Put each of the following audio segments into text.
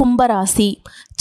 கும்பராசி.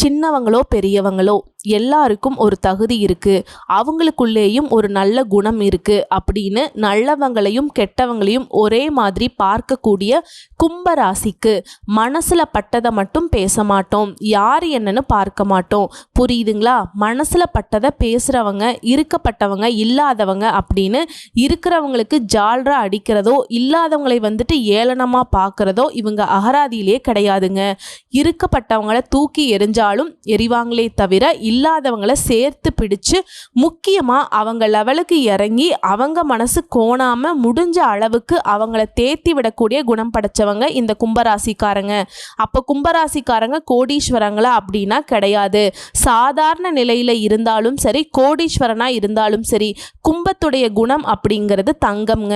சின்னவங்களோ பெரியவங்களோ எல்லாருக்கும் ஒரு தகுதி இருக்கு. அவங்களுக்குள்ளேயும் ஒரு நல்ல குணம் இருக்கு அப்படின்னு நல்லவங்களையும் கெட்டவங்களையும் ஒரே மாதிரி பார்க்கக்கூடிய கும்பராசிக்கு மனசுல பட்டதை மட்டும் பேச மாட்டோம். யார் என்னன்னு பார்க்க மாட்டோம். புரியுதுங்களா? மனசுல பட்டதை பேசுறவங்க இருக்கப்பட்டவங்க இல்லாதவங்க அப்படின்னு இருக்கிறவங்களுக்கு ஜால்ரா அடிக்கிறதோ இல்லாதவங்களை வந்துட்டு ஏளனமா பார்க்கறதோ இவங்க அகராதியிலே கிடையாதுங்க. இருக்கப்பட்டவங்களை தூக்கி எரிஞ்சாலும் எரிவாங்களே தவிர இல்லாதவங்கள சேர்த்து பிடிச்சு முக்கியமாக அவங்க லெவலுக்கு இறங்கி அவங்க மனசு கோணாமல் முடிஞ்ச அளவுக்கு அவங்கள தேத்தி விடக்கூடிய குணம் படைச்சவங்க இந்த கும்பராசிக்காரங்க. அப்போ கும்பராசிக்காரங்க கோடீஸ்வரங்களா அப்படின்னா கிடையாது. சாதாரண நிலையில் இருந்தாலும் சரி கோடீஸ்வரனாக இருந்தாலும் சரி கும்பத்துடைய குணம் அப்படிங்கிறது தங்கம்ங்க.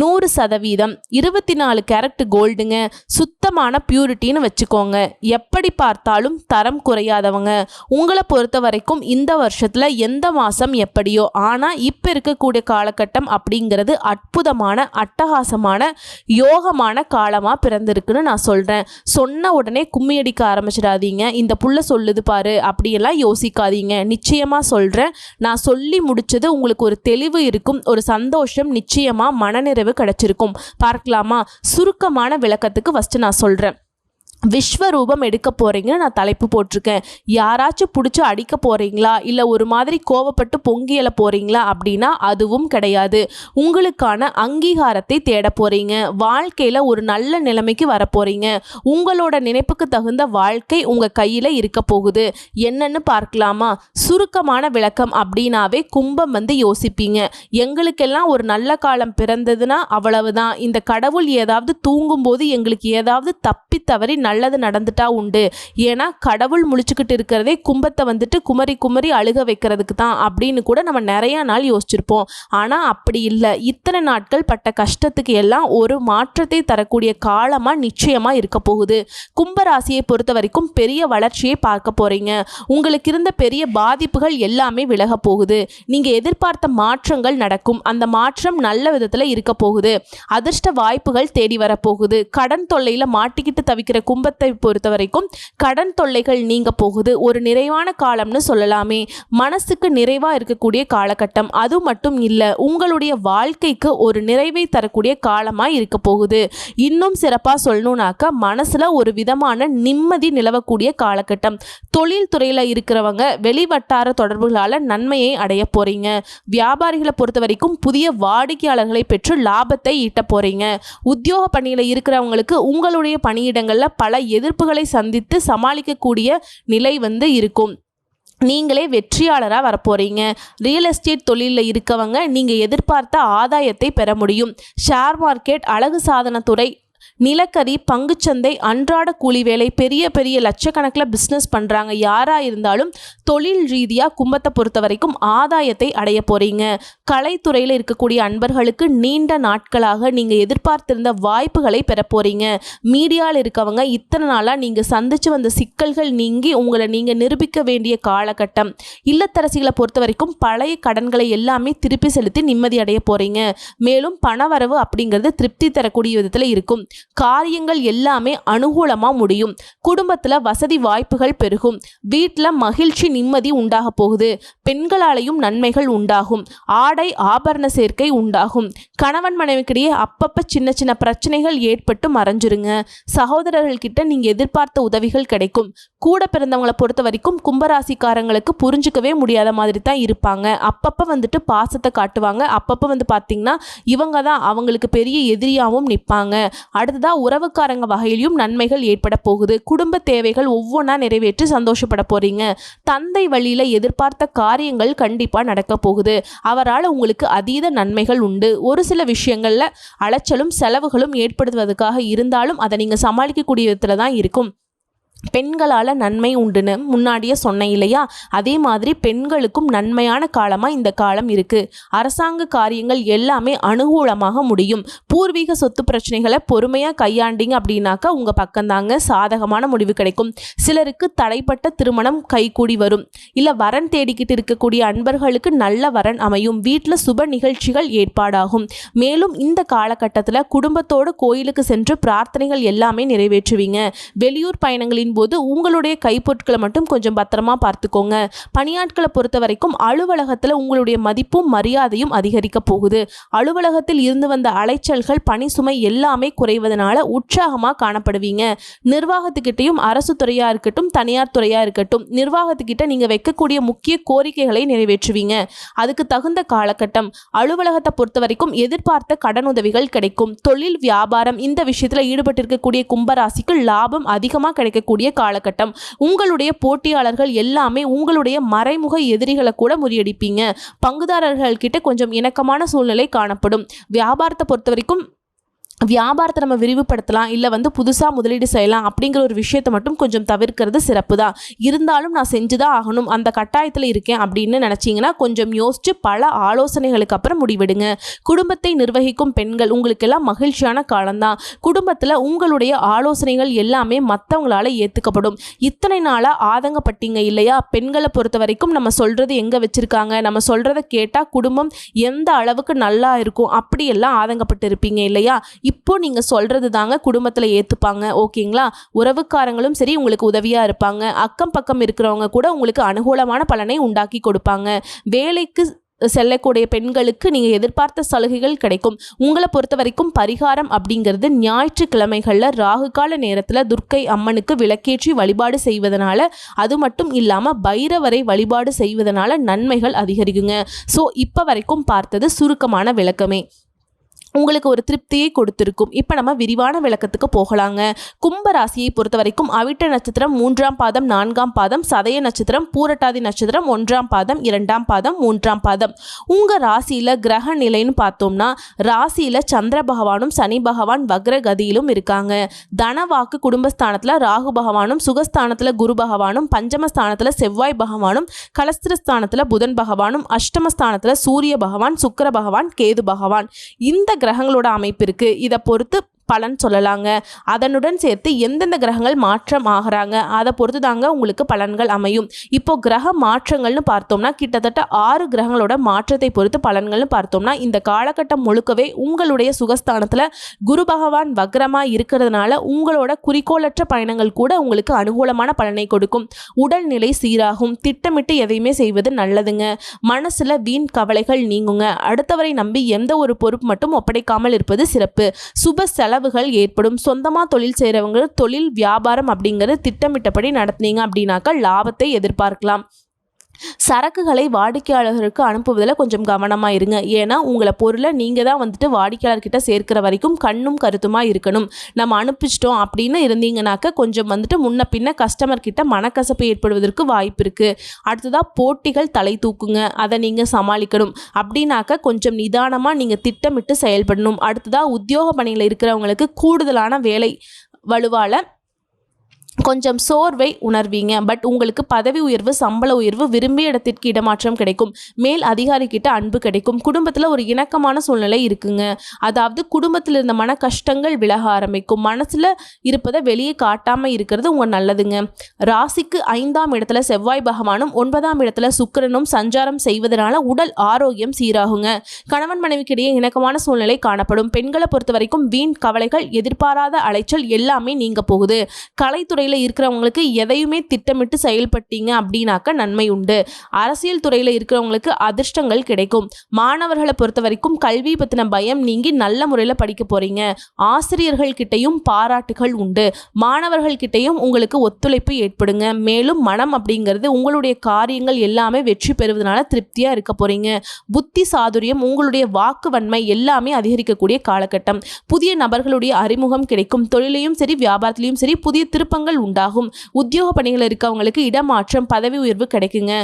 நூறு சதவீதம் இருபத்தி நாலு கேரட் கோல்டுங்க. சுத்தமான பியூரிட்டின்னு வச்சுக்கோங்க. எப்படி பார்த்தாலும் தரம் குறையாதவங்க. உங்களை பொறுத்த பொறுத்த வரைக்கும் இந்த வருஷத்தில் எந்த மாதம் எப்படியோ ஆனால் இப்போ இருக்கக்கூடிய காலகட்டம் அப்படிங்கிறது அற்புதமான அட்டகாசமான யோகமான காலமாக பிறந்திருக்குன்னு நான் சொல்கிறேன் சொன்ன உடனே கும்மி அடிக்க ஆரம்பிச்சிடாதீங்க. இந்த புள்ள சொல்லுது பாரு அப்படியெல்லாம் யோசிக்காதீங்க. நிச்சயமாக சொல்கிறேன் நான் சொல்லி முடித்தது உங்களுக்கு ஒரு தெளிவு இருக்கும் ஒரு சந்தோஷம் நிச்சயமாக மனநிறைவு கிடைச்சிருக்கும். பார்க்கலாமா? சுருக்கமான விளக்கத்துக்கு ஃபஸ்ட்டு நான் சொல்கிறேன் விஸ்வரூபம் எடுக்க போகிறீங்கன்னு நான் தலைப்பு போட்டிருக்கேன். யாராச்சும் பிடிச்சி அடிக்க போகிறீங்களா இல்லை ஒரு மாதிரி கோவப்பட்டு பொங்கியல போகிறீங்களா அப்படின்னா அதுவும் கிடையாது. உங்களுக்கான அங்கீகாரத்தை தேட போகிறீங்க வாழ்க்கையில் ஒரு நல்ல நிலைமைக்கு வரப்போகிறீங்க உங்களோட நினைப்புக்கு தகுந்த வாழ்க்கை உங்கள் கையில் இருக்க போகுது. என்னன்னு பார்க்கலாமா? சுருக்கமான விளக்கம் அப்படின்னாவே கும்பம் வந்து யோசிப்பீங்க. எங்களுக்கெல்லாம் ஒரு நல்ல காலம் பிறந்ததுன்னா அவ்வளவுதான். இந்த கடவுள் ஏதாவது தூங்கும்போது எங்களுக்கு ஏதாவது தப்பி தவறி நல்லது நடந்துட்டா உண்டு. ஏன்னா கடவுள் முழிச்சுக்கிட்டு இருக்கிறதே கும்பத்தை வந்துட்டு குமரி குமரி அழுக வைக்கிறதுக்கு தான் அப்படின்னு கூட நம்ம நிறைய நாள் யோசிச்சிருப்போம். ஆனால் அப்படி இல்லை. இத்தனை நாட்கள் பட்ட கஷ்டத்துக்கு எல்லாம் ஒரு மாற்றத்தை தரக்கூடிய காலமாக நிச்சயமாக இருக்க போகுது. கும்பராசியை பொறுத்த வரைக்கும் பெரிய வளர்ச்சியை பார்க்க போகிறீங்க உங்களுக்கு இருந்த பெரிய பாதிப்புகள் எல்லாமே விலக போகுது. நீங்கள் எதிர்பார்த்த மாற்றங்கள் நடக்கும். அந்த மாற்றம் நல்ல விதத்தில் இருக்க போகுது. அதிர்ஷ்ட வாய்ப்புகள் தேடி வரப்போகுது கடன் தொல்லையில் மாட்டிக்கிட்டு தவிக்கிற கும்ப கும்பத்தை பொறுத்த வரைக்கும் கடன் தொல்லைகள் நீங்க போகுது. ஒரு நிறைவான காலம்னு சொல்லலாமே. மனசுக்கு நிறைவாக இருக்கக்கூடிய காலகட்டம் அது மட்டும் இல்லை உங்களுடைய வாழ்க்கைக்கு ஒரு நிறைவை தரக்கூடிய காலமாக இருக்க போகுது. இன்னும் சிறப்பாக சொல்லணும்னாக்க மனசில் ஒரு விதமான நிம்மதி நிலவக்கூடிய காலகட்டம். தொழில் துறையில் இருக்கிறவங்க வெளிவட்டார தொடர்புகளால் நன்மையை அடைய போகிறீங்க வியாபாரிகளை பொறுத்த வரைக்கும் புதிய வாடிக்கையாளர்களை பெற்று லாபத்தை ஈட்ட போகிறீங்க உத்தியோக பணியில் இருக்கிறவங்களுக்கு உங்களுடைய பணியிடங்களில் பல எதிர்ப்புகளை சந்தித்து சமாளிக்கக்கூடிய நிலை வந்து இருக்கும். நீங்களே வெற்றியாளராக வரப்போகிறீங்க ரியல் எஸ்டேட் தொழிலில் இருக்கவங்க நீங்கள் எதிர்பார்த்த ஆதாயத்தை பெற முடியும். ஷேர் மார்க்கெட் அழகு சாதனத்துறை நிலக்கரி பங்குச்சந்தை அன்றாட கூலி வேலை பெரிய பெரிய லட்சக்கணக்கில் பிஸ்னஸ் பண்ணுறாங்க யாராக இருந்தாலும் தொழில் ரீதியாக கும்பத்தை பொறுத்த வரைக்கும் ஆதாயத்தை அடைய போகிறீங்க கலைத்துறையில் இருக்கக்கூடிய அன்பர்களுக்கு நீண்ட நாட்களாக நீங்கள் எதிர்பார்த்திருந்த வாய்ப்புகளை பெற போகிறீங்க மீடியாவில் இருக்கவங்க இத்தனை நாளாக நீங்கள் சந்தித்து வந்த சிக்கல்கள் நீங்கி உங்களை நீங்கள் நிரூபிக்க வேண்டிய காலகட்டம். இல்லத்தரசிகளை பொறுத்த வரைக்கும் பழைய கடன்களை எல்லாமே திருப்பி செலுத்தி நிம்மதி அடைய போகிறீங்க மேலும் பணவரவு அப்படிங்கிறது திருப்தி தரக்கூடிய விதத்தில் இருக்கும். காரியங்கள் எல்லாமே அனுகூலமாக முடியும். குடும்பத்தில் வசதி வாய்ப்புகள் பெருகும். வீட்டில் மகிழ்ச்சி நிம்மதி உண்டாக போகுது. பெண்களாலையும் நன்மைகள் உண்டாகும். ஆடை ஆபரண சேர்க்கை உண்டாகும். கணவன் மனைவிக்கிடையே அப்பப்போ சின்ன சின்ன பிரச்சனைகள் ஏற்பட்டு மறைஞ்சிருங்க. சகோதரர்கள் கிட்ட நீங்கள் எதிர்பார்த்த உதவிகள் கிடைக்கும். கூட பிறந்தவங்களை பொறுத்த வரைக்கும் கும்பராசிக்காரங்களுக்கு புரிஞ்சுக்கவே முடியாத மாதிரி தான் இருப்பாங்க. அப்பப்போ வந்துட்டு பாசத்தை காட்டுவாங்க. அப்பப்போ வந்து பார்த்திங்கன்னா இவங்க தான் அவங்களுக்கு பெரிய எதிரியாகவும் நிற்பாங்க அடுத்ததாக உறவுக்காரங்க வகையிலும் நன்மைகள் ஏற்பட போகுது. குடும்ப தேவைகள் ஒவ்வொன்றா நிறைவேற்றி சந்தோஷப்பட போகிறீங்க தந்தை வழியில் எதிர்பார்த்த காரியங்கள் கண்டிப்பாக நடக்க போகுது. அவரால் உங்களுக்கு அதீத நன்மைகள் உண்டு. ஒரு சில விஷயங்களில் அலைச்சலும் செலவுகளும் ஏற்படுத்துவதற்காக இருந்தாலும் அதை நீங்கள் சமாளிக்கக்கூடிய விதத்தில் தான் இருக்கும். பெண்களால் நன்மை உண்டுன்னு முன்னாடியே சொன்னேன் இல்லையா? அதே மாதிரி பெண்களுக்கும் நன்மையான காலமாக இந்த காலம் இருக்குது அரசாங்க காரியங்கள் எல்லாமே அனுகூலமாக முடியும். பூர்வீக சொத்து பிரச்சனைகளை பொறுமையாக கையாண்டிங்க அப்படின்னாக்கா உங்கள் பக்கம்தாங்க சாதகமான முடிவு கிடைக்கும். சிலருக்கு தடைப்பட்ட திருமணம் கைகூடி வரும். இல்லை வரன் தேடிக்கிட்டு இருக்கக்கூடிய அன்பர்களுக்கு நல்ல வரன் அமையும். வீட்டில் சுப நிகழ்ச்சிகள் ஏற்பாடாகும். மேலும் இந்த காலகட்டத்தில் குடும்பத்தோடு கோயிலுக்கு சென்று பிரார்த்தனைகள் எல்லாமே நிறைவேற்றுவீங்க. வெளியூர் பயணங்களில் வேலைகளின் போது உங்களுடைய கைப்பொருட்களை மட்டும் கொஞ்சம் பத்திரமா பார்த்துக்கோங்க. பணியாட்களை பொறுத்த வரைக்கும் அலுவலகத்தில் உங்களுடைய மதிப்பும் மரியாதையும் அதிகரிக்க போகுது. அலுவலகத்தில் இருந்து வந்த அலைச்சல்கள் பணி சுமை எல்லாமே குறைவதனால உற்சாகமாக காணப்படுவீங்க. நிர்வாகத்துக்கிட்டையும் அரசு துறையாக இருக்கட்டும் தனியார் துறையாக இருக்கட்டும் நிர்வாகத்துக்கிட்ட நீங்கள் வைக்கக்கூடிய முக்கிய கோரிக்கைகளை நிறைவேற்றுவீங்க. அதுக்கு தகுந்த காலகட்டம். அலுவலகத்தை பொறுத்த வரைக்கும் எதிர்பார்த்த கடனுதவிகள் கிடைக்கும். தொழில் வியாபாரம் இந்த விஷயத்தில் ஈடுபட்டிருக்கக்கூடிய கும்பராசிக்கு லாபம் அதிகமாக கிடைக்கக்கூடிய காலகட்டம். உங்களுடைய போட்டியாளர்கள் எல்லாமே உங்களுடைய மறைமுக எதிரிகளை கூட முறியடிப்பீங்க. பங்குதாரர்கள் கிட்ட கொஞ்சம் இணக்கமான சூழ்நிலை காணப்படும். வியாபாரத்தை பொறுத்த வரைக்கும் வியாபாரத்தை நம்ம விரிவுபடுத்தலாம் இல்லை வந்து புதுசாக முதலீடு செய்யலாம் அப்படிங்கிற ஒரு விஷயத்தை மட்டும் கொஞ்சம் தவிர்க்கிறது சிறப்பு தான் இருந்தாலும் நான் செஞ்சு தான் ஆகணும் அந்த கட்டாயத்தில் இருக்கேன் அப்படின்னு நினச்சிங்கன்னா கொஞ்சம் யோசித்து பல ஆலோசனைகளுக்கு அப்புறம் முடிவெடுங்க. குடும்பத்தை நிர்வகிக்கும் பெண்கள் உங்களுக்கெல்லாம் மகிழ்ச்சியான காலம்தான். குடும்பத்தில் உங்களுடைய ஆலோசனைகள் எல்லாமே மற்றவங்களால ஏற்றுக்கப்படும் இத்தனை நாளாக ஆதங்கப்பட்டீங்க இல்லையா? பெண்களை பொறுத்த வரைக்கும் நம்ம சொல்கிறது எங்கே வச்சுருக்காங்க? நம்ம சொல்கிறத கேட்டால் குடும்பம் எந்த அளவுக்கு நல்லா இருக்கும்? அப்படியெல்லாம் ஆதங்கப்பட்டு இருப்பீங்க இல்லையா? இப்போ நீங்கள் சொல்கிறது தாங்க குடும்பத்தில் ஏற்றுப்பாங்க ஓகேங்களா? உறவுக்காரங்களும் சரி உங்களுக்கு உதவியாக இருப்பாங்க. அக்கம் பக்கம் இருக்கிறவங்க கூட உங்களுக்கு அனுகூலமான பலனை உண்டாக்கி கொடுப்பாங்க. வேலைக்கு செல்லக்கூடிய பெண்களுக்கு நீங்கள் எதிர்பார்த்த சலுகைகள் கிடைக்கும். உங்களை பொறுத்த வரைக்கும் பரிகாரம் அப்படிங்கிறது ஞாயிற்றுக்கிழமைகளில் ராகு கால நேரத்தில் துர்க்கை அம்மனுக்கு விளக்கேற்றி வழிபாடு செய்வதனால அது மட்டும் இல்லாமல் பைரவரை வழிபாடு செய்வதனால நன்மைகள் அதிகரிக்குங்க. ஸோ இப்போ வரைக்கும் பார்த்தது சுருக்கமான விளக்கமே. உங்களுக்கு ஒரு திருப்தியை கொடுத்திருக்கும். இப்போ நம்ம விரிவான விளக்கத்துக்கு போகலாங்க. கும்ப ராசியை பொறுத்த வரைக்கும் அவிட்ட நட்சத்திரம் மூன்றாம் பாதம் நான்காம் பாதம் சதய நட்சத்திரம் பூரட்டாதி நட்சத்திரம் ஒன்றாம் பாதம் இரண்டாம் பாதம் மூன்றாம் பாதம். உங்கள் ராசியில் கிரக நிலைன்னு பார்த்தோம்னா ராசியில் சந்திர பகவானும் சனி பகவான் வக்ர கதியிலும் இருக்காங்க. தனவாக்கு குடும்பஸ்தானத்தில் ராகு பகவானும் சுகஸ்தானத்தில் குரு பகவானும் பஞ்சமஸ்தானத்தில் செவ்வாய் பகவானும் கலஸ்திரஸ்தானத்தில் புதன் பகவானும் அஷ்டமஸ்தானத்தில் சூரிய பகவான் சுக்கர பகவான் கேது பகவான். இந்த கிரகங்களோட அமைப்பு இருக்குது இதை பொறுத்து பலன் சொல்லலாங்க. அதனுடன் சேர்த்து எந்தெந்த கிரகங்கள் மாற்றம் ஆகிறாங்க அதை பொறுத்து தாங்க உங்களுக்கு பலன்கள் அமையும். இப்போ கிரக மாற்றங்கள்னு பார்த்தோம்னா கிட்டத்தட்ட ஆறு கிரகங்களோட மாற்றத்தை பொறுத்து பலன்கள்னு பார்த்தோம்னா இந்த காலகட்டம் முழுக்கவே உங்களுடைய சுகஸ்தானத்தில் குரு பகவான் வக்ரமாக இருக்கிறதுனால உங்களோட குறிக்கோளற்ற பயணங்கள் கூட உங்களுக்கு அனுகூலமான பலனை கொடுக்கும். உடல்நிலை சீராகும் திட்டமிட்டு எதையுமே செய்வது நல்லதுங்க. மனசில் வீண் கவலைகள் நீங்குங்க. அடுத்தவரை நம்பி எந்த ஒரு பொறுப்பு மட்டும் ஒப்படைக்காமல் இருப்பது சிறப்பு. சுப செலவு செலவுகள் ஏற்படும். சொந்தமாக தொழில் செய்கிறவங்க தொழில் வியாபாரம் அப்படிங்கிறது திட்டமிட்டபடி நடத்தினீங்க அப்படின்னாக்கா லாபத்தை எதிர்பார்க்கலாம். சரக்குகளை வாடிக்கையாளர்களுக்கு அனுப்புவதில் கொஞ்சம் கவனமாக இருங்க. ஏன்னா உங்களை பொருளை நீங்கள் தான் வந்துட்டு வாடிக்கையாளர்கிட்ட சேர்க்கிற வரைக்கும் கண்ணும் கருத்துமாக இருக்கணும். நம்ம அனுப்பிச்சிட்டோம் அப்படின்னு இருந்தீங்கனாக்க கொஞ்சம் வந்துட்டு முன்ன பின்ன கஸ்டமர் கிட்ட மனக்கசப்பு ஏற்படுவதற்கு வாய்ப்பு இருக்குது அடுத்ததாக போட்டிகள் தலை தூக்குங்க. அதை நீங்கள் சமாளிக்கணும். அப்படின்னாக்க கொஞ்சம் நிதானமாக நீங்கள் திட்டமிட்டு செயல்படணும். அடுத்ததாக உத்தியோக பணியில் இருக்கிறவங்களுக்கு கூடுதலான வேலை வலுவால் கொஞ்சம் சோர்வை உணர்வீங்க. பட் உங்களுக்கு பதவி உயர்வு சம்பள உயர்வு விரும்பிய இடத்திற்கு இடமாற்றம் கிடைக்கும். மேல் அதிகாரி கிட்ட அன்பு கிடைக்கும். குடும்பத்தில் ஒரு இணக்கமான சூழ்நிலை இருக்குங்க. அதாவது குடும்பத்தில் இருந்த மன கஷ்டங்கள் விலக ஆரம்பிக்கும். மனசில் இருப்பதை வெளியே காட்டாமல் இருக்கிறது உங்கள் நல்லதுங்க. ராசிக்கு ஐந்தாம் இடத்துல செவ்வாய் பகவானும் ஒன்பதாம் இடத்துல சுக்கிரனும் சஞ்சாரம் செய்வதனால உடல் ஆரோக்கியம் சீராகுங்க. கணவன் மனைவிக்கிடையே இணக்கமான சூழ்நிலை காணப்படும். பெண்களை பொறுத்த வரைக்கும் வீண் கவலைகள் எதிர்பாராத அலைச்சல் எல்லாமே நீங்க போகுது. கலைத்துறையில் துறையில் இருக்கிறவங்களுக்கு எதையுமே திட்டமிட்டு செயல்பட்டீங்க அப்படின்னாக்க நன்மை உண்டு. அரசியல் துறையில் இருக்கிறவங்களுக்கு அதிர்ஷ்டங்கள் கிடைக்கும். மாணவர்களை பொறுத்த வரைக்கும் கல்வி பற்றின பயம் நீங்கி நல்ல முறையில் படிக்க போகிறீங்க ஆசிரியர்கள் கிட்டையும் பாராட்டுகள் உண்டு. மாணவர்கள் கிட்டையும் உங்களுக்கு ஒத்துழைப்பு ஏற்படுங்க. மேலும் மனம் அப்படிங்கிறது உங்களுடைய காரியங்கள் எல்லாமே வெற்றி பெறுவதனால திருப்தியாக இருக்க போகிறீங்க புத்தி சாதுரியம் உங்களுடைய வாக்கு வன்மை எல்லாமே அதிகரிக்கக்கூடிய காலகட்டம். புதிய நபர்களுடைய அறிமுகம் கிடைக்கும். தொழிலையும் சரி வியாபாரத்திலையும் சரி புதிய திருப்பங்கள் உண்டாகும். உத்தியோக பணிகள் இருக்கவங்களுக்கு இடமாற்றம் பதவி உயர்வு கிடைக்குங்க.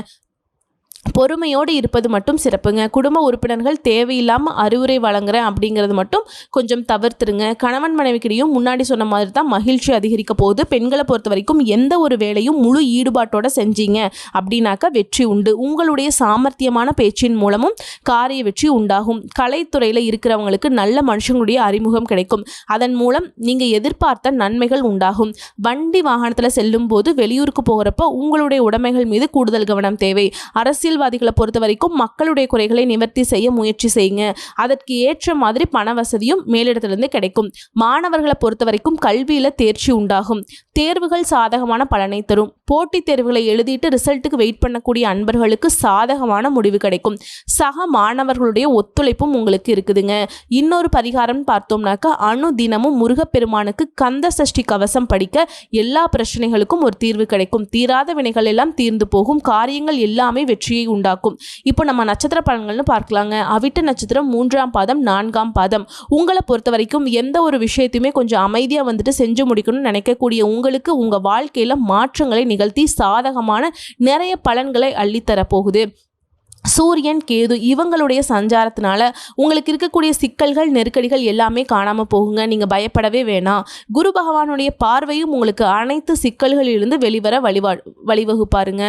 பொறுமையோடு இருப்பது மட்டும் சிறப்புங்க. குடும்ப உறுப்பினர்கள் தேவையில்லாமல் அறிவுரை வழங்குறேன் அப்படிங்கிறது மட்டும் கொஞ்சம் தவிர்த்துருங்க. கணவன் மனைவிக்கிடையும் முன்னாடி சொன்ன மாதிரி தான் மகிழ்ச்சி அதிகரிக்க போகுது. பெண்களை பொறுத்த வரைக்கும் எந்த ஒரு வேலையும் முழு ஈடுபாட்டோட செஞ்சீங்க அப்படின்னாக்கா வெற்றி உண்டு. உங்களுடைய சாமர்த்தியமான பேச்சின் மூலமும் காரிய வெற்றி உண்டாகும். கலைத்துறையில் இருக்கிறவங்களுக்கு நல்ல மனுஷங்களுடைய அறிமுகம் கிடைக்கும். அதன் மூலம் நீங்கள் எதிர்பார்த்த நன்மைகள் உண்டாகும். வண்டி வாகனத்தில் செல்லும் போது வெளியூருக்கு போகிறப்ப உங்களுடைய உடைமைகள் மீது கூடுதல் கவனம் தேவை. அரசியல் அரசியல்வாதிகளை பொறுத்த வரைக்கும் மக்களுடைய குறைகளை நிவர்த்தி செய்ய முயற்சி செய்யுங்க. அதற்கு ஏற்ற மாதிரி பண வசதியும் மேலிடத்திலிருந்து கிடைக்கும். மாணவர்களை பொறுத்த வரைக்கும் கல்வியில் தேர்ச்சி உண்டாகும். தேர்வுகள் சாதகமான பலனை தரும். போட்டித் தேர்வுகளை எழுதிட்டு ரிசல்ட்டுக்கு வெயிட் பண்ணக்கூடிய அன்பர்களுக்கு சாதகமான முடிவு கிடைக்கும். சக மாணவர்களுடைய ஒத்துழைப்பும் உங்களுக்கு இருக்குதுங்க. இன்னொரு பரிகாரம் பார்த்தோம்னாக்கா அணு தினமும் முருகப்பெருமானுக்கு கந்த சஷ்டி கவசம் படிக்க எல்லா பிரச்சனைகளுக்கும் ஒரு தீர்வு கிடைக்கும். தீராத வினைகள் எல்லாம் தீர்ந்து போகும். காரியங்கள் எல்லாமே வெற்றியை உண்டாக்கும். இப்போ நம்ம நட்சத்திர பலன்கள்னு பார்க்கலாங்க. அவிட்ட நட்சத்திரம் மூன்றாம் பாதம் நான்காம் பாதம். உங்களை பொறுத்த வரைக்கும் எந்த ஒரு விஷயத்தையுமே கொஞ்சம் அமைதியாக வந்துட்டு செஞ்சு முடிக்கணும்னு நினைக்கக்கூடிய உங்களுக்கு உங்கள் வாழ்க்கையில் மாற்றங்களை நிகழ்த்தி சாதகமான நிறைய பலன்களை அள்ளித்தரப் போகுது சூரியன் கேது இவங்களுடைய சஞ்சாரத்தினால உங்களுக்கு இருக்கக்கூடிய சிக்கல்கள் நெருக்கடிகள் எல்லாமே காணாமல் போகுங்க. நீங்கள் பயப்படவே வேணாம். குரு பகவானுடைய பார்வையும் உங்களுக்கு அனைத்து சிக்கல்களிலிருந்து வெளிவர வழிவா வழிவகுப்பாருங்க.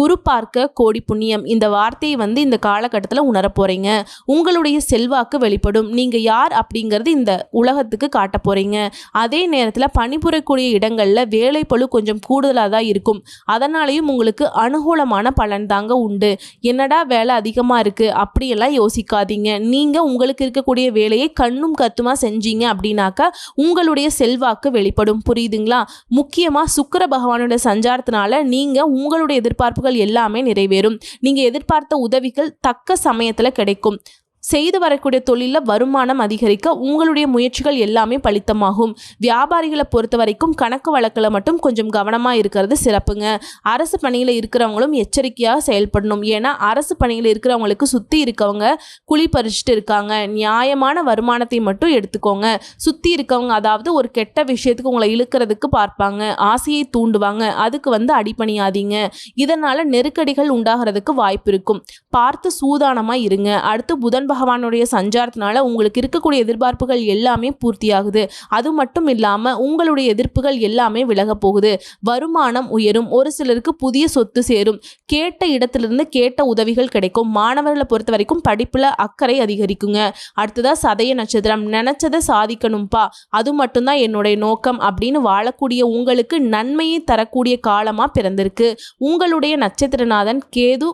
குரு பார்க்க கோடி புண்ணியம். இந்த வார்த்தையை வந்து இந்த காலகட்டத்தில் உணர போகிறீங்க உங்களுடைய செல்வாக்கு வெளிப்படும். நீங்கள் யார் அப்படிங்கிறது இந்த உலகத்துக்கு காட்ட போகிறீங்க அதே நேரத்தில் பணிபுரியக்கூடிய இடங்களில் வேலை பழு கொஞ்சம் கூடுதலாக தான் இருக்கும். அதனாலேயும் உங்களுக்கு அனுகூலமான பலன் தாங்க உண்டு. என்னடா வேலை அதிகமாக இருக்குது அப்படியெல்லாம் யோசிக்காதீங்க. நீங்கள் உங்களுக்கு இருக்கக்கூடிய வேலையை கண்ணும் கத்துமா செஞ்சீங்க அப்படின்னாக்கா உங்களுடைய செல்வாக்கு வெளிப்படும். புரியுதுங்களா? முக்கியமாக சுக்கர பகவானோட சஞ்சாரத்தினால நீங்கள் உங்களுடைய எதிர்பார்ப்புகள் எல்லாமே நிறைவேறும். நீங்கள் எதிர்பார்த்த உதவிகள் தக்க சமயத்தில் கிடைக்கும். செய்து வரக்கூடிய தொழிலில் வருமானம் அதிகரிக்க உங்களுடைய முயற்சிகள் எல்லாமே பலித்தமாகும். வியாபாரிகளை பொறுத்த வரைக்கும் கணக்கு வழக்கில் மட்டும் கொஞ்சம் கவனமாக இருக்கிறது சிறப்புங்க. அரசு பணியில் இருக்கிறவங்களும் எச்சரிக்கையாக செயல்படணும். ஏன்னா அரசு பணியில் இருக்கிறவங்களுக்கு சுற்றி இருக்கவங்க குழி பறிச்சுட்டு இருக்காங்க. நியாயமான வருமானத்தை மட்டும் எடுத்துக்கோங்க. சுற்றி இருக்கவங்க அதாவது ஒரு கெட்ட விஷயத்துக்கு உங்களை இழுக்கிறதுக்கு பார்ப்பாங்க. ஆசையை தூண்டுவாங்க. அதுக்கு வந்து அடிப்பணியாதீங்க இதனால் நெருக்கடிகள் உண்டாகிறதுக்கு வாய்ப்பு இருக்கும். பார்த்து சூதானமாக இருங்க. அடுத்து புதன் பகவானுடைய சஞ்சாரத்தினால உங்களுக்கு இருக்கக்கூடிய எதிர்பார்ப்புகள் எல்லாமே பூர்த்தியாகுது. அது மட்டும் இல்லாமல் உங்களுடைய எதிர்ப்புகள் எல்லாமே விலக போகுது. வருமானம் உயரும் ஒரு சிலருக்கு புதிய சொத்து சேரும். கேட்ட இடத்திலிருந்து கேட்ட உதவிகள் கிடைக்கும். மாணவர்களை பொறுத்த வரைக்கும் படிப்பில் அக்கறை அதிகரிக்குங்க. அடுத்ததாக சதய நட்சத்திரம். நினைச்சதை சாதிக்கணும்ப்பா அது மட்டும்தான் என்னுடைய நோக்கம் அப்படின்னு வாழக்கூடிய உங்களுக்கு நன்மையை தரக்கூடிய காலமாக பிறந்திருக்கு. உங்களுடைய நட்சத்திரநாதன் கேது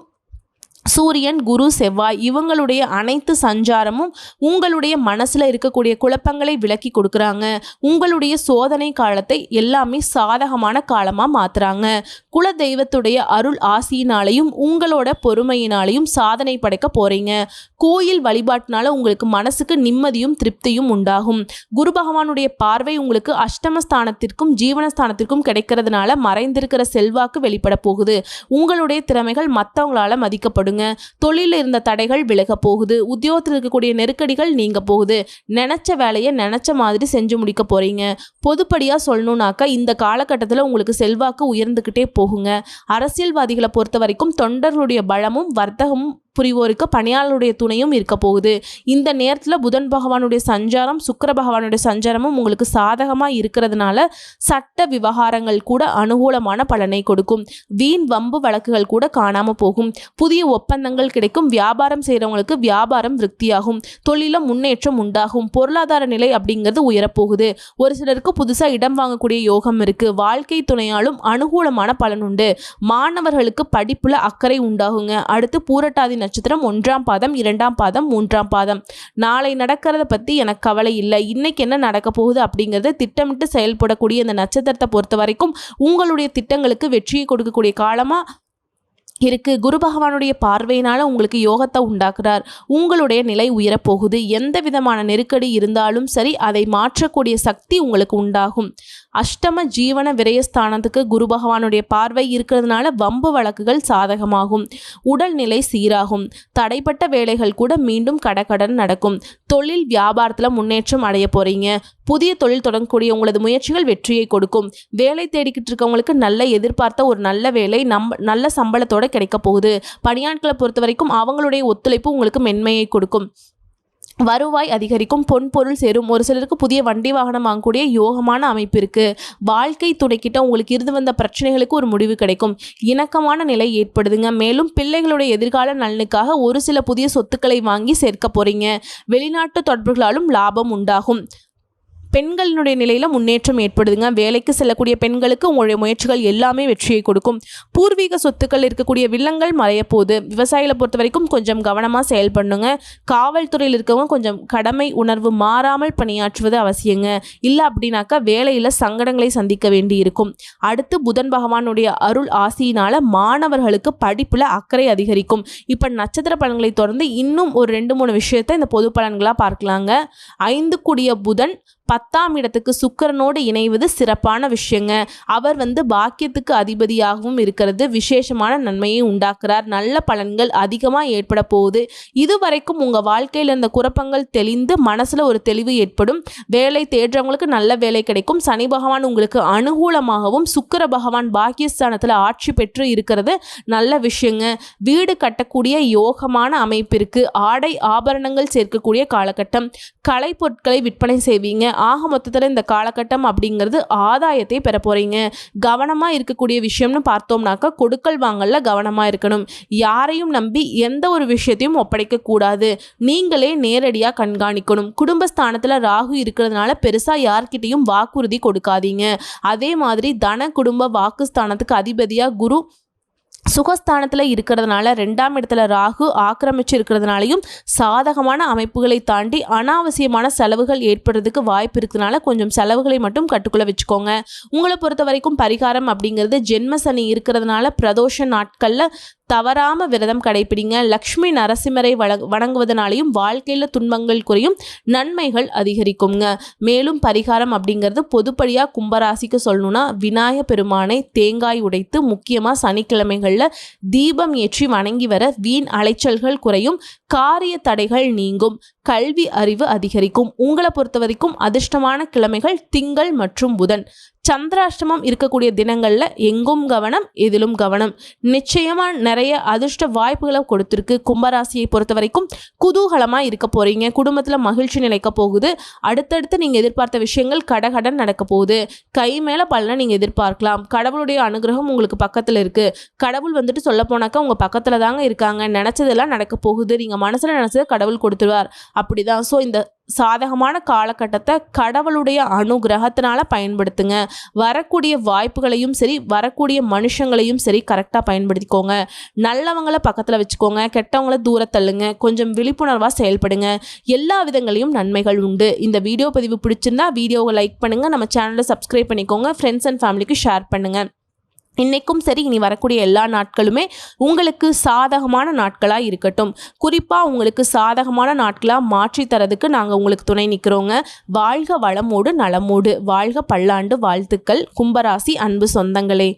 சூரியன் குரு செவ்வாய் இவங்களுடைய அனைத்து சஞ்சாரமும் உங்களுடைய மனசில் இருக்கக்கூடிய குழப்பங்களை விலக்கி கொடுக்குறாங்க. உங்களுடைய சோதனை காலத்தை எல்லாமே சாதகமான காலமாக மாற்றுறாங்க குல தெய்வத்துடைய அருள் ஆசியினாலையும் உங்களோட பொறுமையினாலையும் சாதனை படைக்க போகிறீங்க கோயில் வழிபாட்டினால உங்களுக்கு மனசுக்கு நிம்மதியும் திருப்தியும் உண்டாகும். குரு பகவானுடைய பார்வை உங்களுக்கு அஷ்டமஸ்தானத்திற்கும் ஜீவனஸ்தானத்திற்கும் கிடைக்கிறதுனால மறைந்திருக்கிற செல்வாக்கு வெளிப்பட போகுது. உங்களுடைய திறமைகள் மற்றவங்களால மதிக்கப்படும் பாருங்க. தொழிலில் இருந்த தடைகள் விலக போகுது. உத்தியோகத்தில் இருக்கக்கூடிய நெருக்கடிகள் நீங்க போகுது. நினைச்ச வேலையை நினைச்ச மாதிரி செஞ்சு முடிக்க போறீங்க. பொதுப்படியாக சொல்லணும்னாக்கா இந்த காலகட்டத்தில் உங்களுக்கு செல்வாக்கு உயர்ந்துக்கிட்டே போகுங்க. அரசியல்வாதிகளை பொறுத்த வரைக்கும் தொண்டர்களுடைய பலமும் வர்த்தகமும் புரிவோருக்கு பணியாளருடைய துணையும் இருக்க போகுது. இந்த நேரத்தில் புதன் பகவானுடைய சஞ்சாரம் சுக்கர பகவானுடைய சஞ்சாரமும் உங்களுக்கு சாதகமாக இருக்கிறதுனால சட்ட விவகாரங்கள் கூட அனுகூலமான பலனை கொடுக்கும். வீண் வம்பு வழக்குகள் கூட காணாமல் போகும். புதிய ஒப்பந்தங்கள் கிடைக்கும். வியாபாரம் செய்கிறவங்களுக்கு வியாபாரம் திருப்தியாகும் தொழிலில் முன்னேற்றம் உண்டாகும். பொருளாதார நிலை அப்படிங்கிறது உயரப்போகுது. ஒரு சிலருக்கு புதுசாக இடம் வாங்கக்கூடிய யோகம் இருக்கு. வாழ்க்கை துணையாலும் அனுகூலமான பலன் உண்டு. மாணவர்களுக்கு படிப்பில் அக்கறை உண்டாகுங்க. அடுத்து பூரட்டாதி நட்சத்திரம் ஒன்றாம் பாதம் இரண்டாம் பாதம் மூன்றாம் பாதம். நாளை நடக்கிறத பற்றி எனக்கு கவலை இல்லை. இன்னைக்கு என்ன நடக்க போகுது அப்படிங்கிறத திட்டமிட்டு செயல்படக்கூடிய இந்த நட்சத்திரத்தை பொறுத்த வரைக்கும் உங்களுடைய திட்டங்களுக்கு வெற்றியை கொடுக்கக்கூடிய காலமாக இருக்கு. குரு பகவானுடைய பார்வையினால் உங்களுக்கு யோகத்தை உண்டாக்குறார். உங்களுடைய நிலை உயரப்போகுது. எந்த விதமான நெருக்கடி இருந்தாலும் சரி அதை மாற்றக்கூடிய சக்தி உங்களுக்கு உண்டாகும். அஷ்டம ஜீவன விரயஸ்தானத்துக்கு குரு பகவானுடைய பார்வை இருக்கிறதுனால வம்பு வழக்குகள் சாதகமாகும். உடல்நிலை சீராகும். தடைப்பட்ட வேலைகள் கூட மீண்டும் கடக்கடன் நடக்கும். தொழில் வியாபாரத்தில் முன்னேற்றம் அடைய போறீங்க. புதிய தொழில் தொடங்கக்கூடிய உங்களது முயற்சிகள் வெற்றியை கொடுக்கும். வேலை தேடிக்கிட்டு இருக்கவங்களுக்கு நல்ல எதிர்பார்த்த ஒரு நல்ல வேலை நம் நல்ல சம்பளத்தோட கிடைக்க போகுது. பணியாட்களை பொறுத்த வரைக்கும் அவங்களுடைய ஒத்துழைப்பு உங்களுக்கு மென்மையை கொடுக்கும். வருவாய் அதிகரிக்கும் பொன் பொருள் சேரும். ஒரு சிலருக்கு புதிய வண்டி வாகனம் வாங்கக்கூடிய யோகமான அமைப்பு இருக்குது வாழ்க்கை துணைக்கிட்ட உங்களுக்கு இருந்து வந்த பிரச்சனைகளுக்கு ஒரு முடிவு கிடைக்கும். இணக்கமான நிலை ஏற்படுதுங்க. மேலும் பிள்ளைகளுடைய எதிர்கால நலனுக்காக ஒரு சில புதிய சொத்துக்களை வாங்கி சேர்க்க போகிறீங்க வெளிநாட்டு தொடர்புகளாலும் லாபம் உண்டாகும். பெண்களினுடைய நிலையில் முன்னேற்றம் ஏற்படுதுங்க. வேலைக்கு செல்லக்கூடிய பெண்களுக்கு உங்களுடைய முயற்சிகள் எல்லாமே வெற்றியை கொடுக்கும். பூர்வீக சொத்துக்கள் இருக்கக்கூடிய வில்லங்கள் மறைய போது விவசாயிகளை பொறுத்த வரைக்கும் கொஞ்சம் கவனமாக செயல்படணுங்க. காவல்துறையில் இருக்கவங்க கொஞ்சம் கடமை உணர்வு மாறாமல் பணியாற்றுவது அவசியங்க. இல்லை அப்படின்னாக்கா வேலையில் சங்கடங்களை சந்திக்க வேண்டி இருக்கும். அடுத்து புதன் பகவானுடைய அருள் ஆசியினால மாணவர்களுக்கு படிப்பில் அக்கறை அதிகரிக்கும். இப்போ நட்சத்திர பலன்களை தொடர்ந்து இன்னும் ஒரு ரெண்டு மூணு விஷயத்தை இந்த பொது பலன்களாக பார்க்கலாங்க. ஐந்து கூடிய புதன் பத்தாம் இடத்துக்கு சுக்கிரனோடு இணைவது சிறப்பான விஷயங்க. அவர் வந்து பாக்கியத்துக்கு அதிபதியாகவும் இருக்கிறது. விசேஷமான நன்மையை உண்டாக்குறார். நல்ல பலன்கள் அதிகமாக ஏற்பட போகுது. இதுவரைக்கும் உங்கள் வாழ்க்கையில் இருந்த குழப்பங்கள் தெளிந்து மனசில் ஒரு தெளிவு ஏற்படும். வேலை தேடுறவங்களுக்கு நல்ல வேலை கிடைக்கும். சனி பகவான் உங்களுக்கு அனுகூலமாகவும் சுக்கிர பகவான் பாக்கியஸ்தானத்தில் ஆட்சி பெற்று இருக்கிறது நல்ல விஷயங்க. வீடு கட்டக்கூடிய யோகமான அமைப்பிற்கு ஆடை ஆபரணங்கள் சேர்க்கக்கூடிய காலகட்டம். கலைப்பொருட்களை விற்பனை செய்வீங்க. ஆக மொத்தத்தில் இந்த காலகட்டம் அப்படிங்கிறது ஆதாயத்தை பெற போகிறீங்க கவனமாக இருக்கக்கூடிய விஷயம்னு பார்த்தோம்னாக்கா கொடுக்கல் வாங்கல கவனமாக இருக்கணும். யாரையும் நம்பி எந்த ஒரு விஷயத்தையும் ஒப்படைக்கக்கூடாது நீங்களே நேரடியாக கண்காணிக்கணும். குடும்பஸ்தானத்தில் ராகு இருக்கிறதுனால பெருசாக யார்கிட்டையும் வாக்குறுதி கொடுக்காதீங்க. அதே மாதிரி தன குடும்ப வாக்குஸ்தானத்துக்கு அதிபதியாக குரு சுகஸ்தானத்தில் இருக்கிறதுனால ரெண்டாம் இடத்துல ராகு ஆக்கிரமிச்சு இருக்கிறதுனாலையும் சாதகமான அமைப்புகளை தாண்டி அனாவசியமான செலவுகள் ஏற்படுறதுக்கு வாய்ப்பு இருக்கிறதுனால கொஞ்சம் செலவுகளை மட்டும் கட்டுக்குள்ளே வச்சுக்கோங்க. உங்களை பொறுத்த வரைக்கும் பரிகாரம் அப்படிங்கிறது ஜென்ம சனி இருக்கிறதுனால பிரதோஷ நாட்களில் தவறாம விரதம் கடைபிடிங்க. லக்ஷ்மி நரசிம்மரை வணங்குவதனாலையும் வாழ்க்கையில் துன்பங்கள் குறையும் நன்மைகள் அதிகரிக்குங்க மேலும் பரிகாரம் அப்படிங்கிறது பொதுப்படியாக கும்பராசிக்கு சொல்லணும்னா விநாயக பெருமானை தேங்காய் உடைத்து முக்கியமாக சனிக்கிழமைகளில் தீபம் ஏற்றி வணங்கி வர வீண் அலைச்சல்கள் குறையும். காரிய தடைகள் நீங்கும் கல்வி அறிவு அதிகரிக்கும். உங்களை பொறுத்த வரைக்கும் அதிர்ஷ்டமான கிழமைகள் திங்கள் மற்றும் புதன். சந்திராஷ்டமம் இருக்கக்கூடிய தினங்களில் எங்கும் கவனம் எதிலும் கவனம். நிச்சயமாக நிறைய அதிர்ஷ்ட வாய்ப்புகளை கொடுத்துருக்கு. கும்பராசியை பொறுத்த வரைக்கும் குதூகலமாக இருக்க போகிறீங்க குடும்பத்தில் மகிழ்ச்சி நிலைக்க போகுது. அடுத்தடுத்து நீங்கள் எதிர்பார்த்த விஷயங்கள் கடகடன் நடக்க போகுது. கை மேலே பலனை நீங்கள் எதிர்பார்க்கலாம். கடவுளுடைய அனுகிரகம் உங்களுக்கு பக்கத்தில் இருக்குது கடவுள் வந்துட்டு சொல்ல போனாக்கா உங்கள் பக்கத்தில் தாங்க இருக்காங்க. நினச்சதெல்லாம் நடக்க போகுது. நீங்கள் மனசில் நினச்சதை கடவுள் கொடுத்துருவார். அப்படிதான். ஸோ இந்த சாதகமான காலகட்டத்தை கடவுளுடைய அனுகிரகத்தினால பயன்படுத்துங்க. வரக்கூடிய வாய்ப்புகளையும் சரி வரக்கூடிய மனுஷங்களையும் சரி கரெக்டாக பயன்படுத்திக்கோங்க. நல்லவங்களை பக்கத்தில் வச்சுக்கோங்க. கெட்டவங்கள தூர தள்ளுங்க. கொஞ்சம் விழிப்புணர்வாக செயல்படுங்க. எல்லா விதங்களையும் நன்மைகள் உண்டு. இந்த வீடியோ பதிவு பிடிச்சிருந்தா வீடியோவை லைக் பண்ணுங்கள் நம்ம சேனலை சப்ஸ்கிரைப் பண்ணிக்கோங்க. ஃப்ரெண்ட்ஸ் அண்ட் ஃபேமிலிக்கு ஷேர் பண்ணுங்கள் இன்றைக்கும் சரி இனி வரக்கூடிய எல்லா நாட்களுமே உங்களுக்கு சாதகமான நாட்களாக இருக்கட்டும். குறிப்பாக உங்களுக்கு சாதகமான நாட்களாக மாற்றி தரதுக்கு நாங்கள் உங்களுக்கு துணை நிற்கிறோங்க வாழ்க வளமோடு நலமோடு. வாழ்க பல்லாண்டு வாழ்த்துக்கள். கும்பராசி அன்பு சொந்தங்களே.